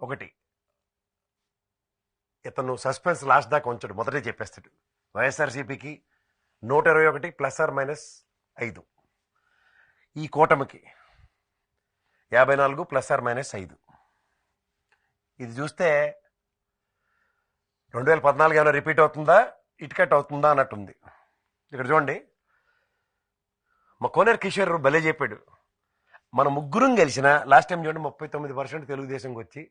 ఒకటి. ఇతను suspense last దాకా ఉంచాడు మొదటే చెప్పేస్తాడు. వైఎస్ఆర్సీపీకి నూట ఇరవై ఒకటి ప్లస్ ఆర్ మైనస్ ఐదు. ఈ కూటమికి యాభై నాలుగు ప్లస్ ఆర్ మైనస్ ఐదు. ఇది చూస్తే రెండు వేల పద్నాలుగు ఏమైనా రిపీట్ అవుతుందా? ఇటుకట్ అవుతుందా అన్నట్టుంది. ఇక్కడ చూడండి. మా కోనేరు కిషోర్ భలే చెప్పాడు. మన ముగ్గురం గెలిచిన లాస్ట్ టైం చూడండి ముప్పై తొమ్మిది పర్సెంట్ తెలుగుదేశంకి వచ్చి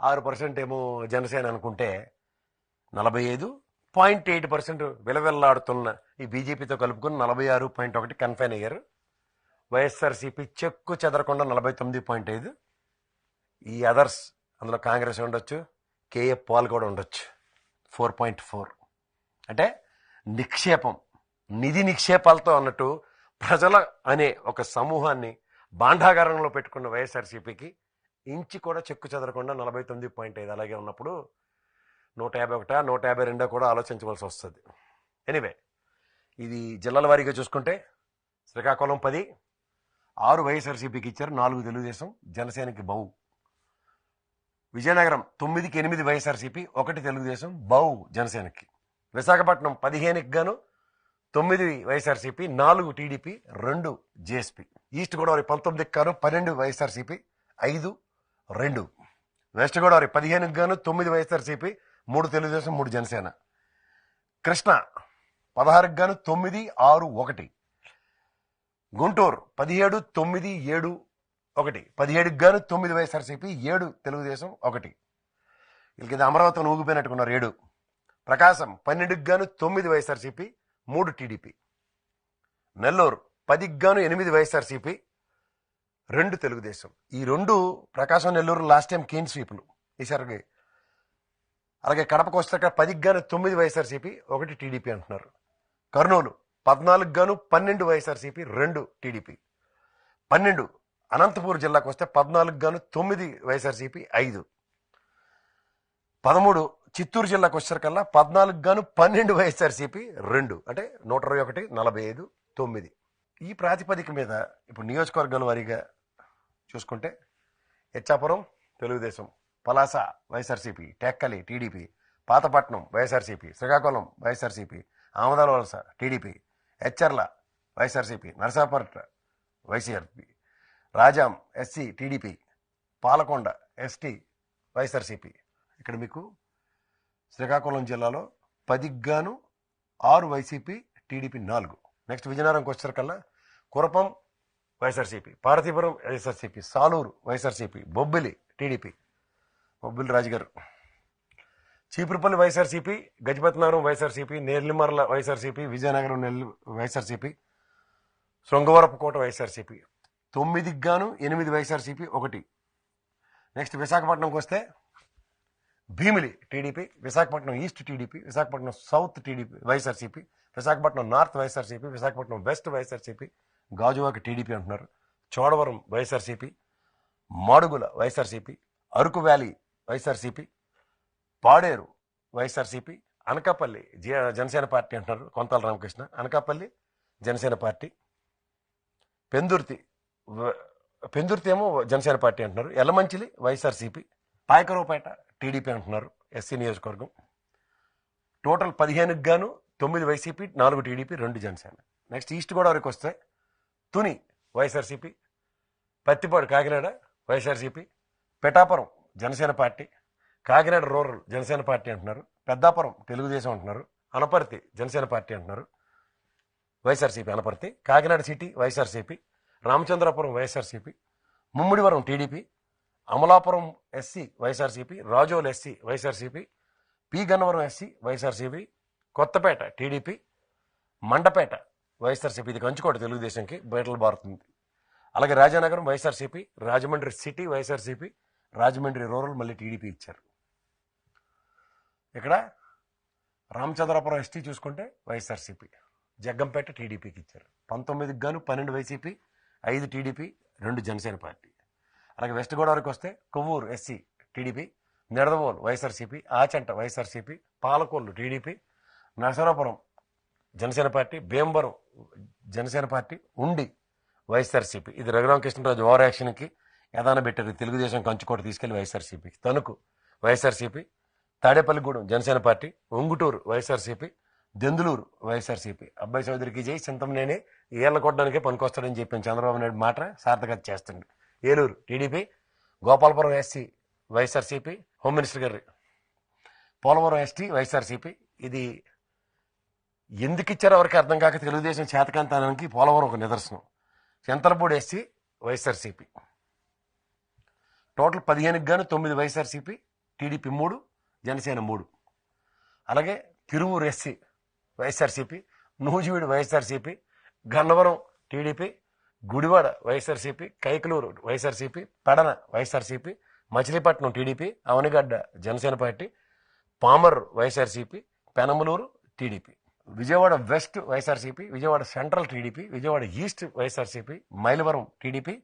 ఆరు పర్సెంట్ ఏమో జనసేన అనుకుంటే నలభై ఐదు పాయింట్ ఎయిట్ పర్సెంట్ విలవిల్లాడుతున్న ఈ బీజేపీతో కలుపుకుని నలభై ఆరు పాయింట్ ఒకటి కన్ఫైన్ అయ్యారు. వైఎస్ఆర్సీపీ చెక్కు చెదరకుండా నలభై తొమ్మిది పాయింట్ ఐదు. ఈ అదర్స్ అందులో కాంగ్రెస్ ఉండొచ్చు కేఎఫ్ పాల్ కూడా ఉండొచ్చు. ఫోర్ పాయింట్ ఫోర్ అంటే నిక్షేపం నిధి నిక్షేపాలతో అన్నట్టు ప్రజల అనే ఒక సమూహాన్ని బాండాగారంలో పెట్టుకున్న వైఎస్ఆర్సీపీకి ఇంచి కూడా చెక్కు చెదరకుండా నలభై తొమ్మిది పాయింట్ ఐదు అలాగే ఉన్నప్పుడు నూట యాభై ఒకటా నూట యాభై రెండో కూడా ఆలోచించవలసి వస్తుంది. ఎనీవే ఇది జిల్లాల వారీగా చూసుకుంటే శ్రీకాకుళం పది ఆరు వైఎస్ఆర్సీపీకి ఇచ్చారు నాలుగు తెలుగుదేశం జనసేనకి బౌ విజయనగరం తొమ్మిదికి ఎనిమిది వైఎస్ఆర్సీపీ ఒకటి తెలుగుదేశం బౌ జనసేనకి. విశాఖపట్నం పదిహేనుకి గాను తొమ్మిది వైఎస్ఆర్సీపీ నాలుగు టీడీపీ రెండు జేఎస్పీ. ఈస్ట్ గోదావరి పంతొమ్మిదికి గాను పన్నెండు వైఎస్ఆర్సీపీ ఐదు రెండు. వెస్ట్ గోదావరి పదిహేనుకి గాను తొమ్మిది వైఎస్ఆర్సీపీ మూడు తెలుగుదేశం మూడు జనసేన. కృష్ణ పదహారుకి గాను తొమ్మిది ఆరు ఒకటి. గుంటూరు పదిహేడు తొమ్మిది ఏడు ఒకటి. పదిహేడుకి గాను తొమ్మిది వైఎస్ఆర్సీపీ ఏడు తెలుగుదేశం ఒకటి. వీళ్ళకి అమరావతిని ఊగిపోయినట్టుకున్నారు ఏడు. ప్రకాశం పన్నెండుకి గాను తొమ్మిది వైఎస్ఆర్సీపీ మూడు టీడీపీ. నెల్లూరు పదికి గాను ఎనిమిది వైఎస్ఆర్సీపీ రెండు తెలుగుదేశం. ఈ రెండు Prakasam Nellore last time clean స్వీపులు ఈసారి అలాగే కడపకు వస్తే పదికి గాను తొమ్మిది వైఎస్ఆర్సీపీ ఒకటి టీడీపీ అంటున్నారు. కర్నూలు పద్నాలుగు గాను పన్నెండు వైఎస్ఆర్సీపీ రెండు టీడీపీ. పన్నెండు అనంతపూర్ జిల్లాకు వస్తే పద్నాలుగు గాను తొమ్మిది వైఎస్ఆర్సీపీ ఐదు. పదమూడు చిత్తూరు జిల్లాకు వచ్చేసరికల్లా పద్నాలుగు గాను పన్నెండు వైఎస్ఆర్సీపీ రెండు. అంటే నూట ఇరవై ఒకటి నలభై ఐదు తొమ్మిది. ఈ ప్రాతిపదిక మీద ఇప్పుడు నియోజకవర్గాల వారీగా చూసుకుంటే Ichchapuram Telugu Desam Palasa YSRCP Tekkali TDP Pathapatnam YSRCP Srikakulam YSRCP Amadalavalasa TDP Etcherla YSRCP Narasapatta YCRP Rajam SC TDP Palakonda ST YSRCP. ఇక్కడ మీకు శ్రీకాకుళం జిల్లాలో పదిగ్గాను ఆరు వైసీపీ టీడీపీ నాలుగు. నెక్స్ట్ విజయనగరంకి వచ్చేసరికల్లా Kurupam YSRCP Parvathipuram YSRCP Salur YSRCP Bobbili TDP. Bobbili రాజుగారు చీపురుపల్లి వైఎస్ఆర్సీపీ గజపతినగరం వైఎస్ఆర్సీపీ నెల్లిమర్ల వైఎస్ఆర్సీపీ విజయనగరం నెల్లి వైఎస్ఆర్సీపీ శృంగవరపుకోట వైఎస్ఆర్సీపీ. తొమ్మిదికి గాను ఎనిమిది వైఎస్ఆర్సీపీ ఒకటి. నెక్స్ట్ విశాఖపట్నంకి వస్తే Bheemili TDP Visakhapatnam east TDP Visakhapatnam south TDP YSRCP Visakhapatnam north YSRCP Visakhapatnam west YSRCP Gajuwaka TDP అంటున్నారు. Chodavaram YSRCP Madugula YSRCP Araku valley YSRCP Paderu YSRCP Anakapalli Janasena party అంటున్నారు. Kontala Ramakrishna Anakapalli Janasena party Pendurthi Pendurthi ఏమో Janasena party అంటున్నారు. Yelamanchili YSRCP Payakaraopeta TDP అంటున్నారు. SC నియోజకవర్గం. Total పదిహేనుకి గాను తొమ్మిది YCP నాలుగు టీడీపీ రెండు జనసేన. నెక్స్ట్ ఈస్ట్ గోదావరికి వస్తే Tuni YSRCP. Prathipadu Kakinada YSRCP. Pithapuram Janasena party. Kakinada rural Janasena party అంటున్నారు. పెద్దాపురం తెలుగుదేశం అంటున్నారు. అనపర్తి జనసేన పార్టీ అంటున్నారు. YSRCP Anaparthi. Kakinada city YSRCP. Ramachandrapuram YSRCP. Mummidivaram TDP. Amalapuram SC YSRCP. Razole SC YSRCP. P. Gannavaram SC YSRCP. Kothapeta TDP. Mandapeta YSRCP ఇది కంచుకోట తెలుగుదేశంకి బయటలు బారుతుంది. అలాగే Rajanagaram YSRCP Rajahmundry city YSRCP Rajahmundry rural మళ్ళీ TDP ఇచ్చారు. ఇక్కడ Ramachandrapuram ST చూసుకుంటే వైఎస్ఆర్సీపీ జగ్గంపేట టీడీపీకి ఇచ్చారు. పంతొమ్మిదికి గాను పన్నెండు వైసీపీ ఐదు టీడీపీ రెండు జనసేన పార్టీ. అలాగే వెస్ట్ గోదావరికి వస్తే Kovvur SC TDP Nidadavole YSRCP Achanta YSRCP Palakollu TDP Narasarapuram Janasena party Bhimavaram Janasena party Undi YSRCP. ఇది రఘురామకృష్ణరాజు ఓవర్ యాక్షన్కి యదాన పెట్టారు తెలుగుదేశం కంచుకోట తీసుకెళ్ళి వైఎస్ఆర్సీపీకి Tanuku YSRCP Tadepalligudem Janasena party Unguturu YSRCP Denduluru YSRCP. అబ్బాయి చౌదరికి చేయి చింతం నేనే ఏళ్ళ కొట్టడానికే పనికొస్తాడని చెప్పిన చంద్రబాబు నాయుడు మాట సార్థకత చేస్తుంది Eluru TDP Gopalapuram SC YSRCP home minister గారి పోలవరం ఎస్టీ వైఎస్ఆర్సీపీ. ఇది ఎందుకు ఇచ్చారో ఎవరికి అర్థం కాక తెలుగుదేశం చేతకాంతానికి పోలవరం ఒక నిదర్శనం. Chintalapudi SC YSRCP. టోటల్ పదిహేనుకి గాను తొమ్మిది వైఎస్ఆర్సీపీ టీడీపీ మూడు జనసేన మూడు. అలాగే Tiruvuru SC YSRCP Nuzvid YSRCP Gannavaram TDP Gudivada YSRCP Kaikaluru YSRCP Pedana YSRCP Machilipatnam TDP Avanigadda Janasena party Pamarru YSRCP Penamaluru TDP. Vijayawada west YSRCP Vijayawada central TDP Vijayawada east YSRCP Mylavaram TDP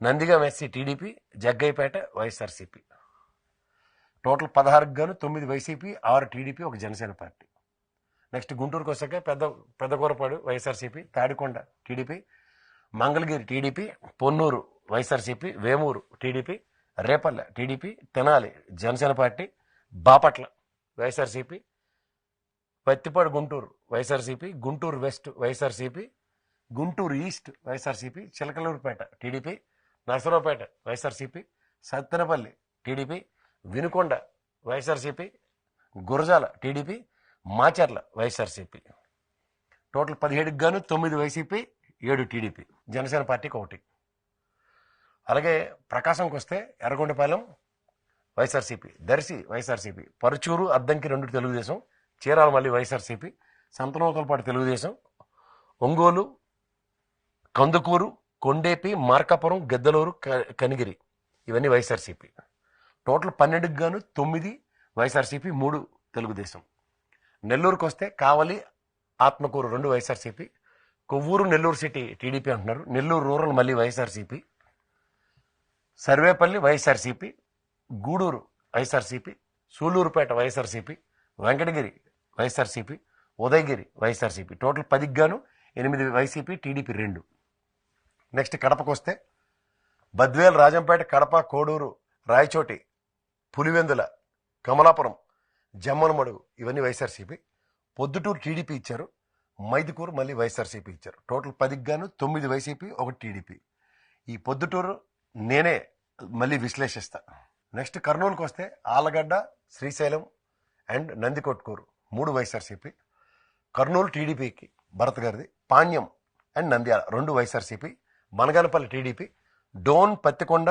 Nandigama SC TDP Jaggayyapeta YSRCP. Total పదహారుకు గాను తొమ్మిది YCP ఆరు TDP ఒక Janasena party. Next గుంటూరుకు వచ్చాక పెద్ద Pedakurapadu YSRCP Tadikonda TDP Mangalagiri TDP Ponnur YSRCP Vemuru TDP Repalle TDP Tenali Janasena party Bapatla YSRCP Prathipadu Guntur YSRCP Guntur west YSRCP Guntur east YSRCP Chilakaluripet TDP Narasaraopet YSRCP Sattenapalli TDP Vinukonda YSRCP Gurajala TDP Macherla YSRCP. Total పదిహేడుకి గాను తొమ్మిది YCP ఏడు TDP. Janasena పార్టీకి ఒకటి. అలాగే ప్రకాశంకి వస్తే ఎర్రగొండపాలెం వైఎస్ఆర్సీపీ దర్శి వైఎస్ఆర్సీపీ. పరుచూరు అద్దంకి రెండు తెలుగుదేశం చీరాల మళ్ళీ వైఎస్ఆర్సీపీ సంతనోతలపాటి తెలుగుదేశం ఒంగోలు కందుకూరు కొండేపి మార్కాపురం గద్దలూరు క- కనిగిరి ఇవన్నీ వైఎస్ఆర్సీపీ. టోటల్ పన్నెండుకి గాను తొమ్మిది వైఎస్ఆర్సీపీ మూడు తెలుగుదేశం. నెల్లూరుకు వస్తే కావలి ఆత్మకూరు రెండు YSRCP Kovur Nellore city TDP అంటున్నారు. నెల్లూరు రూరల్ మళ్ళీ YSRCP Sarvepalli YSRCP Gudur YSRCP Sullurpeta YSRCP Venkatagiri YSRCP Udayagiri YSRCP. Total పదికి గాను ఎనిమిది వైసీపీ టీడీపీ రెండు. నెక్స్ట్ కడపకు వస్తే బద్వేల్ రాజంపేట కడప కోడూరు రాయచోటి పులివెందుల కమలాపురం జమ్మలమడుగు ఇవన్నీ వైఎస్ఆర్సీపీ. పొద్దుటూరు టీడీపీ ఇచ్చారు మైదుకూరు మళ్ళీ వైఎస్ఆర్సీపీ ఇచ్చారు. టోటల్ పదికి గాను తొమ్మిది వైసీపీ ఒకటి టీడీపీ. ఈ పొద్దుటూరు నేనే మళ్ళీ విశ్లేషిస్తా. నెక్స్ట్ కర్నూలుకు వస్తే ఆలగడ్డ శ్రీశైలం అండ్ నందికొట్కూరు. మూడు వైఎస్ఆర్సీపీ కర్నూలు టీడీపీకి భరత్ గారిది పాణ్యం అండ్ నంద్యాల రెండు వైఎస్ఆర్సీపీ మనగనపల్లి టీడీపీ డోన్ పత్తికొండ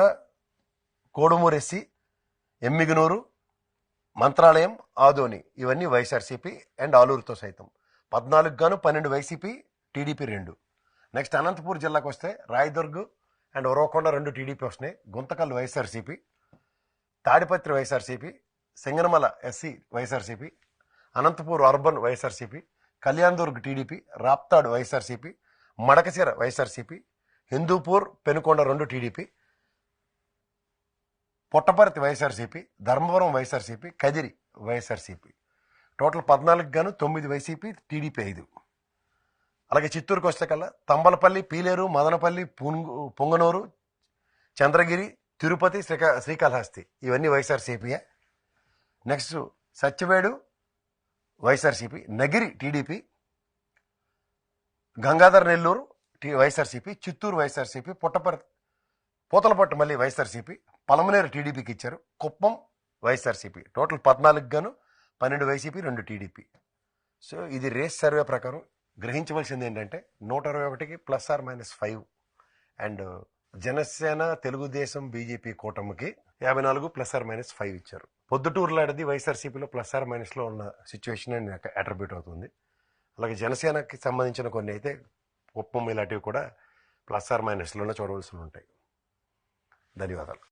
కోడుమూరెస్సి ఎస్సీ ఎమ్మిగనూరు మంత్రాలయం ఆదోని ఇవన్నీ వైఎస్ఆర్సీపీ అండ్ ఆలూరుతో సైతం. పద్నాలుగు గాను పన్నెండు వైసీపీ టీడీపీ రెండు. నెక్స్ట్ అనంతపూర్ జిల్లాకు వస్తే రాయదుర్గ్ అండ్ ఒరవకొండ రెండు టీడీపీ వస్తున్నాయి. Guntakal YSRCP Tadipatri YSRCP Singanamala SC YSRCP Anantapur urban YSRCP Kalyandurg TDP Raptadu YSRCP Madakasira YSRCP Hindupur Penukonda రెండు TDP Puttaparthi YSRCP Dharmavaram YSRCP Kadiri YSRCP. Total పద్నాలుగు గాను తొమ్మిది YCP TDP ఐదు. అలాగే చిత్తూరుకు వస్తే కల్లా తంబలపల్లి పీలేరు మదనపల్లి పుంగు పొంగనూరు చంద్రగిరి తిరుపతి శ్రీకా శ్రీకాళహస్తి. ఇవన్నీ వైఎస్ఆర్సీపీయే. Next Satyavedu YSRCP Nagari TDP Gangadhara Nellore T YSRCP Chittoor YSRCP Puttaparthi Puthalapattu మళ్ళీ వైఎస్ఆర్సీపీ పలమనేరు టీడీపీకి ఇచ్చారు. కుప్పం వైఎస్ఆర్సీపీ టోటల్ పద్నాలుగు గాను పన్నెండు వైసీపీ రెండు టీడీపీ. సో ఇది రేస్ సర్వే ప్రకారం గ్రహించవలసింది ఏంటంటే నూట ఇరవై ఒకటికి plus or minus five. And Janasena Telugu Desam BJP కూటమికి యాభై నాలుగు ప్లస్ ఆర్ మైనస్ ఫైవ్ ఇచ్చారు. పొద్దుటూరులాడిది వైఎస్ఆర్సీపీలో ప్లస్ ఆర్ మైనస్లో ఉన్న సిచ్యువేషన్ అని అట్రిబ్యూట్ అవుతుంది. అలాగే జనసేనకి సంబంధించిన కొన్ని అయితే కుప్పం ఇలాంటివి కూడా ప్లస్ ఆర్ మైనస్లోనే చూడవలసి ఉంటాయి. ధన్యవాదాలు.